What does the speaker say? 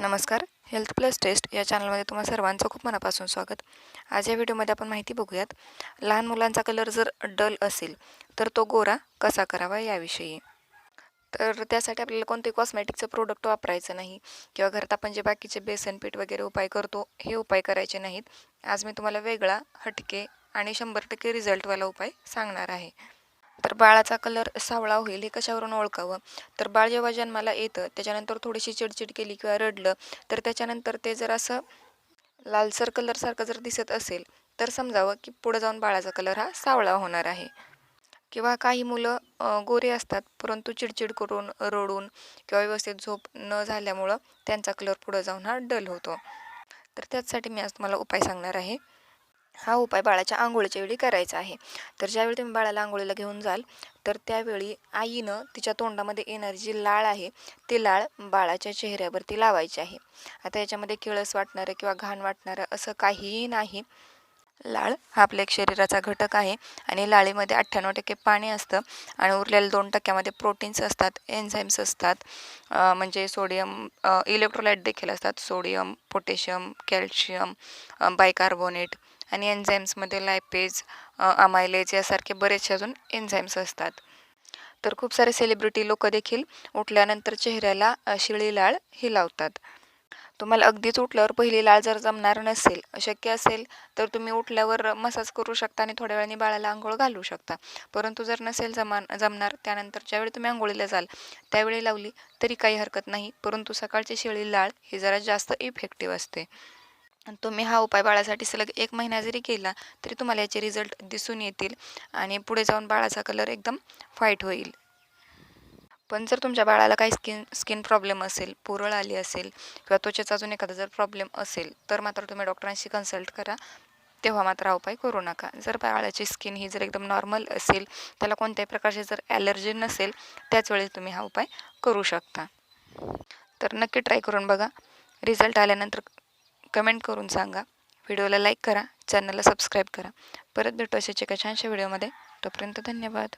नमस्कार health plus taste या चॅनलमध्ये तुम्हा सर्वांचं खूप मनापासून स्वागत. आज या व्हिडिओमध्ये आपण माहिती बघूयात लहान मुलांचा कलर जर डल असेल तर तो गोरा कसा करावा याविषयी? तर त्यासाठी आपल्याला कोणते कॉस्मेटिकचं प्रोडक्ट वापरायचं नाही किंवा घरात आपण जे बाकीचे बेसन पीठ वगैरे उपाय करतो हे उपाय करायचे नाहीत. आज मी तुम्हाला वेगळा हटके आणि शंभर टक्के रिझल्टवाला उपाय सांगणार आहे. तर बाळाचा कलर सावळा होईल हे कशावरून ओळखावं? तर बाळ जेव्हा जन्माला येतं त्याच्यानंतर थोडीशी चिडचिड केली किंवा रडलं तर त्याच्यानंतर ते जर असं लालसर कलरसारखं जर दिसत असेल तर समजावं की पुढं जाऊन बाळाचा कलर हा सावळा होणार आहे. किंवा काही मुलं गोरे असतात परंतु चिडचिड करून रडून किंवा व्यवस्थित झोप न झाल्यामुळं त्यांचा कलर पुढं जाऊन हा डल होतो. तर त्याचसाठी मी आज तुम्हाला उपाय सांगणार आहे. हा उपाय बाळाच्या आंघोळीच्या वेळी करायचा आहे. तर ज्यावेळी तुम्ही बाळाला आंघोळीला घेऊन जाल तर त्यावेळी आईनं तिच्या तोंडामध्ये येणारी जी लाळ आहे ती लाळ बाळाच्या चेहऱ्यावरती लावायची आहे. आता याच्यामध्ये किळस वाटणारं किंवा घाण वाटणारं असं काहीही नाही. लाळ हा आपल्या एक शरीराचा घटक आहे आणि लाळीमध्ये अठ्ठ्याण्णव टक्के पाणी असतं आणि उरलेल्या दोन टक्क्यामध्ये प्रोटीन्स असतात एन्झाईम्स असतात म्हणजे सोडियम इलेक्ट्रोलाइट देखील असतात सोडियम पोटॅशियम कॅल्शियम बायकार्बोनेट आणि एन्झाईम्समध्ये लायपेज अमायलेज यासारखे बरेचसे अजून एन्झाईम्स असतात. तर खूप सारे सेलिब्रिटी लोक देखील उठल्यानंतर चेहऱ्याला शिळी लाळ ही लावतात. तुम्हाला अगदीच उठल्यावर पहिली लाळ जर जमणार नसेल शक्य असेल तर तुम्ही उठल्यावर मसाज करू शकता आणि थोड्या वेळाने बाळाला आंघोळ घालू शकता. परंतु जर नसेल जमा जमणार त्यानंतर ज्यावेळी तुम्ही आंघोळीला जाल त्यावेळी लावली तरी काही हरकत नाही परंतु सकाळची शिळी लाळ ही जरा जास्त इफेक्टिव्ह असते. तुम्ही हा उपाय बाळासाठी सलग एक महिना जरी केला तरी तुम्हाला याचे रिझल्ट दिसून येतील आणि पुढे जाऊन बाळाचा कलर एकदम व्हाईट होईल. पण जर तुमच्या बाळाला काही स्किन स्किन प्रॉब्लेम असेल पुरळ आली असेल किंवा त्वचेचा अजून एखादा जर प्रॉब्लेम असेल तर मात्र तुम्ही डॉक्टरांशी कन्सल्ट करा. तेव्हा मात्र हा उपाय करू नका. जर बाळाची स्किन ही जर एकदम नॉर्मल असेल त्याला कोणत्याही प्रकारची जर ॲलर्जी नसेल त्याच वेळेस तुम्ही हा उपाय करू शकता. तर नक्की ट्राय करून बघा. रिझल्ट आल्यानंतर कमेंट करून सांगा. व्हिडिओला लाईक करा. चॅनलला सबस्क्राईब करा. परत भेटू अशाच एका छानशा व्हिडिओमध्ये. तोपर्यंत धन्यवाद.